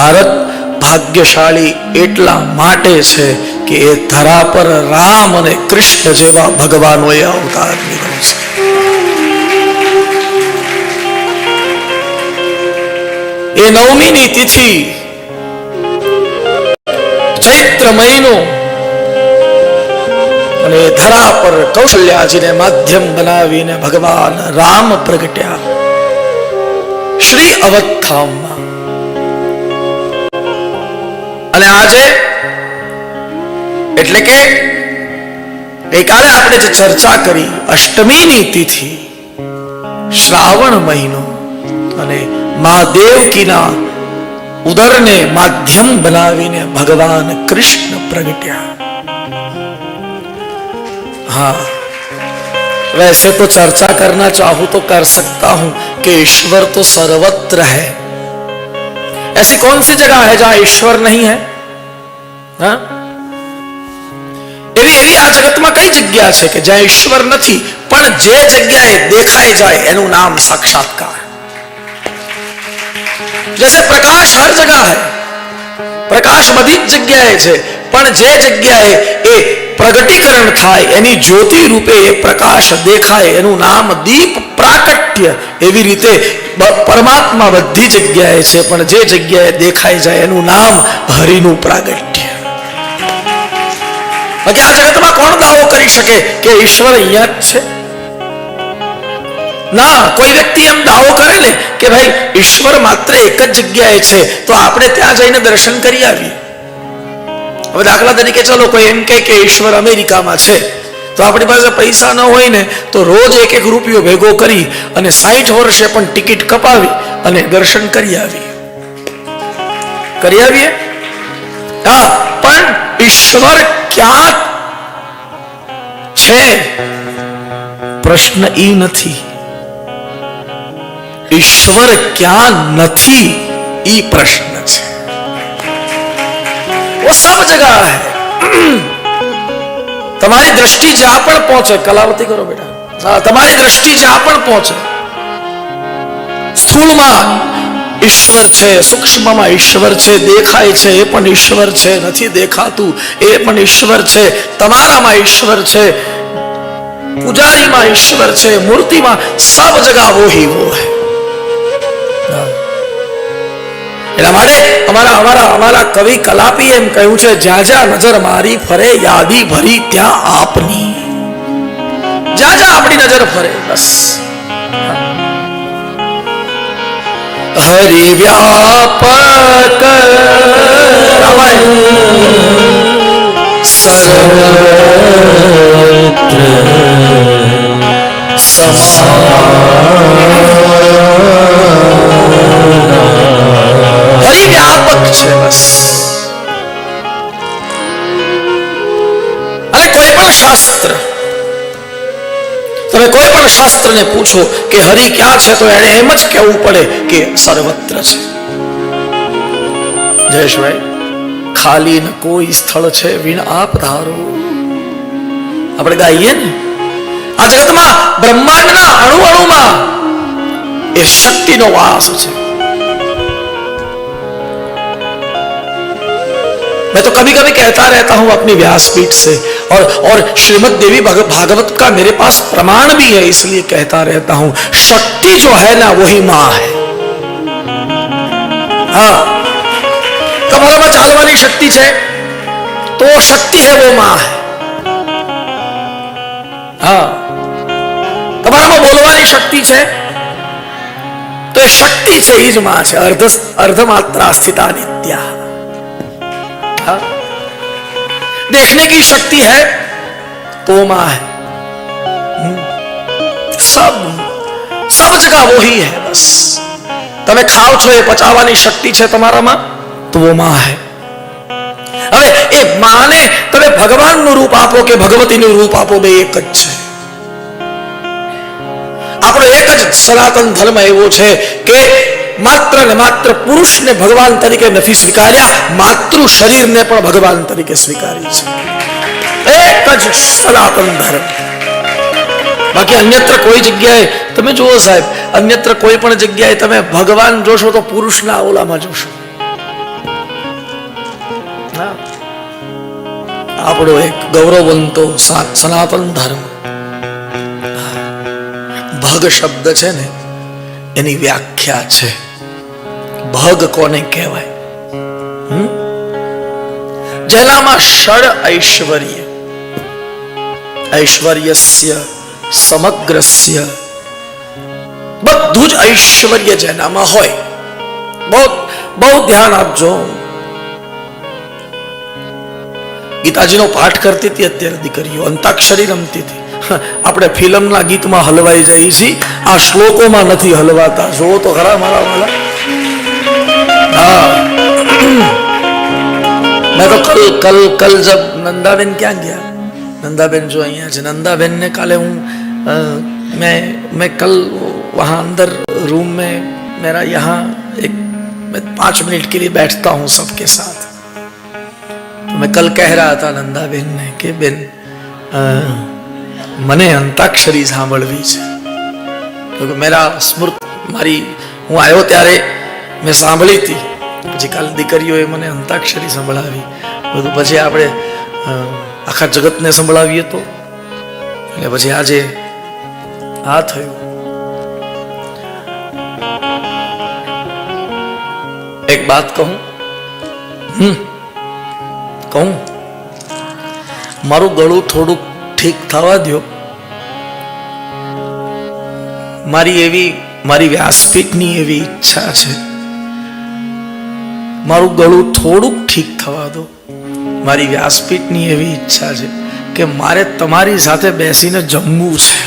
ભારત ભાગ્યશાળી એટલા માટે છે કે એ ધરા પર રામ અને કૃષ્ણ જેવા ભગવાનોએ અવતાર લીધો છે. એ નવમીની તિથિ ચૈત્ર મહિનો અને ધરા પર કૌશલ્યાજીને માધ્યમ બનાવીને ભગવાન રામ પ્રગટ્યા. શ્રી અવધામમાં અને આજે એટલે કે ગઈકાલે આપણે જે ચર્ચા કરી અષ્ટમીની તિથિ શ્રાવણ મહિનો અને મા દેવકીના ઉદરને માધ્યમ બનાવીને ભગવાન કૃષ્ણ પ્રગટ્યા हाँ वैसे तो चर्चा करना चाहूं तो कर सकता हूं कि ईश्वर तो सर्वत्र है ऐसी कौन सी जगह है जहां ईश्वर नहीं है હા? એવી એવી આ જગતમાં કઈ જગ્યા છે કે જ્યાં ઈશ્વર નથી પણ જે જગ્યાએ દેખાઈ જાય એનું નામ સાક્ષાત્કાર जैसे प्रकाश हर जगह है પ્રકાશ બધી જ જગ્યાએ છે પણ જે જગ્યાએ એ પ્રગટીકરણ થાય, એની જ્યોતિ રૂપે એ પ્રકાશ દેખાય, એનું નામ દીપ પ્રાકટ્ય. એવી રીતે પરમાત્મા બધી જગ્યાએ છે, પણ જે જગ્યાએ દેખાઈ જાય, એનું નામ હરિનું પ્રાગટ્ય. બાકી આ જગતમાં કોણ દાવો કરી શકે કે ઈશ્વર અહીંયા જ છે? ના, કોઈ વ્યક્તિ એમ દાવો કરે ને કે ભાઈ, ઈશ્વર માત્ર એક જ જગ્યાએ છે, તો આપણે ત્યાં જઈને દર્શન કરી આવીએ. હવે દાખલા તરીકે ચાલો કોઈ એમ કહે કે ઈશ્વર અમેરિકામાં છે, તો આપણી પાસે પૈસા ન હોય ને, તો રોજ એક એક રૂપિયો ભેગો કરી અને સાઠ વર્ષે પણ ટિકિટ કપાવી અને દર્શન કરી આવી કરી આવીએ? હા, પણ ઈશ્વર ક્યાં છે? પ્રશ્ન ઈ નથી. ઈશ્વર ક્યાં નથી? ઈ પ્રશ્ન. वो सब जगह है તમારી દ્રષ્ટિ જ્યાં પણ પહોંચે કલાવતી કરો બેટા હા, તમારી દ્રષ્ટિ જ્યાં પણ પહોંચે સ્થૂળમાં ઈશ્વર છે સૂક્ષ્મમાં ઈશ્વર છે દેખાય છે એ પણ ઈશ્વર છે નથી દેખાતું એ પણ ઈશ્વર છે તમારામાં ઈશ્વર છે પૂજારીમાં ઈશ્વર છે મૂર્તિમાં સબ જગા वो ही वो એટલા માટે અમારા અમારા અમારા કવિ કલાપી એમ કહ્યું છે, જ્યાં જ્યાં નજર મારી ફરે, યાદી ભરી ત્યાં આપની. જ્યાં જ્યાં આપણી નજર ફરે, બસ. હરિ વ્યાપક શાસ્ત્ર. તમે કોઈ પણ શાસ્ત્રને પૂછો કે હરિ ક્યાં છે, તો એને એમ જ કહેવું પડે કે સર્વત્ર છે. જયેશભાઈ ખાલી ન કોઈ સ્થળ છે વિણ આપ ધારો. આપણે ગાઈએ ને, આ જગતમાં બ્રહ્માંડના અણુ અણુમાં એ શક્તિનો વાસ છે. मैं तो कभी कभी कहता रहता हूं अपनी व्यासपीठ से और और श्रीमद देवी भग- भागवत का मेरे पास प्रमाण भी है इसलिए कहता रहता हूं शक्ति जो है ना वही मां है हाँ તમારામાં ચાલવાની શક્તિ છે તો શક્તિ है वो मां है હા તમારામાં બોલવાની શક્તિ છે તો એ શક્તિ છે એ જ માં છે અર્ધ અર્ધમાત્રા સ્થિતા નિત્યા हाँ? देखने की शक्ति है तो मां है हम्म। सब सब जगह वो ही है बस તમે ખાવ છો એ પચાવવાની શક્તિ છે તમારામાં તો वो मां है હવે એ માને તમે ભગવાનનું રૂપ આપો કે ભગવતીનું રૂપ આપો બે એક જ છે આપણો એક જ સનાતન ધર્મ એવો છે કે માત્ર ને માત્ર પુરુષને ભગવાન તરીકે નથી સ્વીકાર્યા, માતૃ શરીરને પણ ભગવાન તરીકે સ્વીકારી છે. એક જ સનાતન ધર્મ. બાકી અન્યત્ર કોઈ જગ્યાએ, તમે જુઓ સાહેબ, અન્યત્ર કોઈ પણ જગ્યાએ તમે ભગવાન જોશો તો પુરુષના ઓલામાં જોશો. આપણો એક ગૌરવવંતો સા- સનાતન ધર્મ. ભગ શબ્દ છે ને એની વ્યાખ્યા છે. ભગ કોને કહેવાય? જેનામાં ષડ ઐશ્વર્ય. ઐશ્વર્યસ્ય, સમગ્રસ્ય. બધું જ ઐશ્વર્ય જેનામાં હોય. બહુ બહુ ધ્યાન આપજો. ગીતાજીનો પાઠ કરતી હતી અત્યારે દીકરીઓ, અંતાક્ષરી રમતી હતી. આપણે ફિલ્મના ગીતમાં હલવાઈ જઈએ છીએ આ શ્લોકોમાં નથી હલવાતા જોવો તો ખરા મારા વાલા હા मैं तो कल कल कल जब नंदाबेन क्या गया नंदाबेन जो અહીંયા છે नंदाबेन ने काले हूँ अ, मैं मैं कल वहाँ अंदर रूम में मेरा यहाँ एक मैं पाँच मिनट के लिए बैठता हूँ सबके साथ तो मैं कल कह रहा था नंदाबेन ने कि बेन अ, મને અંતાક્ષરી સાંભળવી છે. मेरा સ્મૃત, મારી, હું આવ્યો ત્યારે મેં સાંભળી હતી. પછી કાલ દીકરીઓએ મને અંતાક્ષરી સંભળાવી. બધું પછી આપણે આખા જગતને સંભળાવીએ તો. એટલે પછી આજે આ થયું. એક વાત કહું? કહું? મારું ગળું થોડુંક ઠીક થવા દો મારી એવી, મારી વ્યાસપીઠની એવી ઈચ્છા છે. મારું ગળું થોડુંક ઠીક થવા દો. મારી વ્યાસપીઠની એવી ઈચ્છા છે કે મારે તમારી સાથે બેસીને જમવું છે.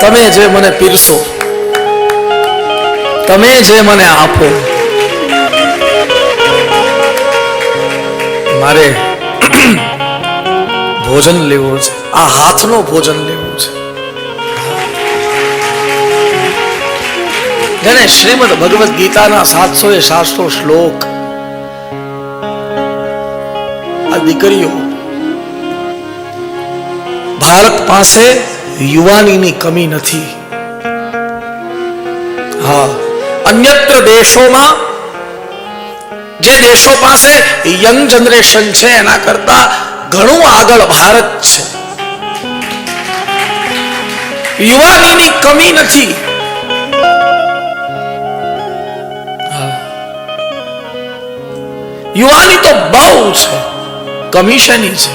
તમે જે મને પીરસો, તમે જે મને આપો મારે ભોજન લેવું છે. આ હાથનો ભોજન લેવું છે. જેને શ્રીમદ ભગવદ્ ગીતાના સાતસો એ સાતસો શ્લોક. આ દીકરીઓ ભારત પાસે યુવાનીની કમી નથી. હા, અન્યત્ર દેશોમાં જે દેશો પાસે યંગ જનરેશન છે, એના કરતા ઘણું આગળ ભારત છે. યુવાનીની કમી નથી. યુવાની તો બહુ છે કમિશની શેની છે?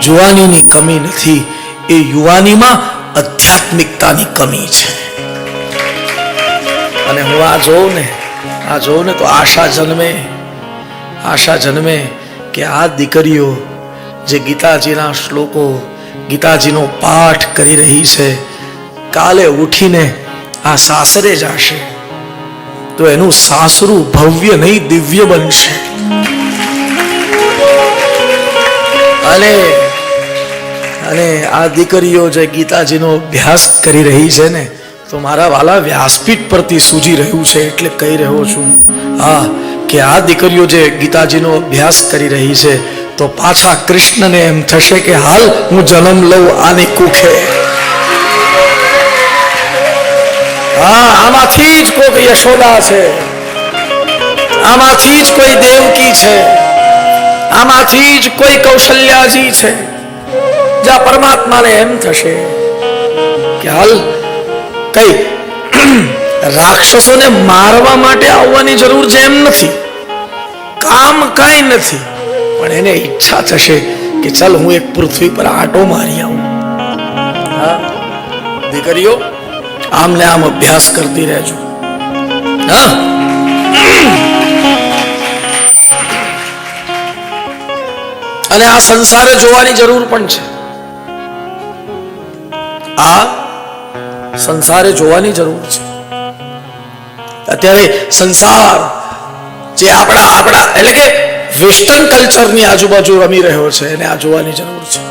જુવાનીની કમી નથી, એ યુવાનીમાં આધ્યાત્મિકતાની કમી છે. અને હું આ જોઉં ને આ જો ને તો આશા જન્મે આશા જન્મે કે આ દીકરીઓ જે ગીતાજીના શ્લોકો, ગીતાજીનો પાઠ કરી રહી છે, કાલે ઉઠીને આ સાસરે જશે, તો એનું સાસરું ભવ્ય નહીં, દિવ્ય બનશે. અને અને આ દીકરીઓ જે ગીતાજીનો અભ્યાસ કરી રહી છે ને તો મારા વાલા વ્યાસપીઠ પરથી સૂજી રહ્યું છે એટલે કહી રહ્યો છું, હા, કે આ દીકરીઓ જે ગીતાજીનો અભ્યાસ કરી રહી છે, તો પાછા કૃષ્ણને એમ થશે કે હાલ હું જન્મ લઉં આની કુખે. હા, આમાંથી જ કોઈક યશોદા છે. આમાંથી જ કોઈ દેવકી છે. આમાંથી જ કોઈ કૌશલ્યાજી છે. જ્યાં પરમાત્માને એમ થશે કે હાલ કઈ રાક્ષસોને મારવા માટે આવવાની જરૂર છે એમ નથી. કામ કાંઈ નથી. પણ એને ઈચ્છા થશે કે ચાલ હું એક પૃથ્વી પર આટો મારી આવું. હા? દીકરીઓ આમ ને આમ અભ્યાસ કરતી રહેજો. હા? અને આ સંસારે જોવાની જરૂર પણ છે. આ સંસારે જોવાની જરૂર છે. અત્યારે સંસાર જે આપણા આપણા એટલે કે વેસ્ટર્ન કલ્ચરની આજુબાજુ રમી રહ્યો છે, એને આ જોવાની જરૂર છે.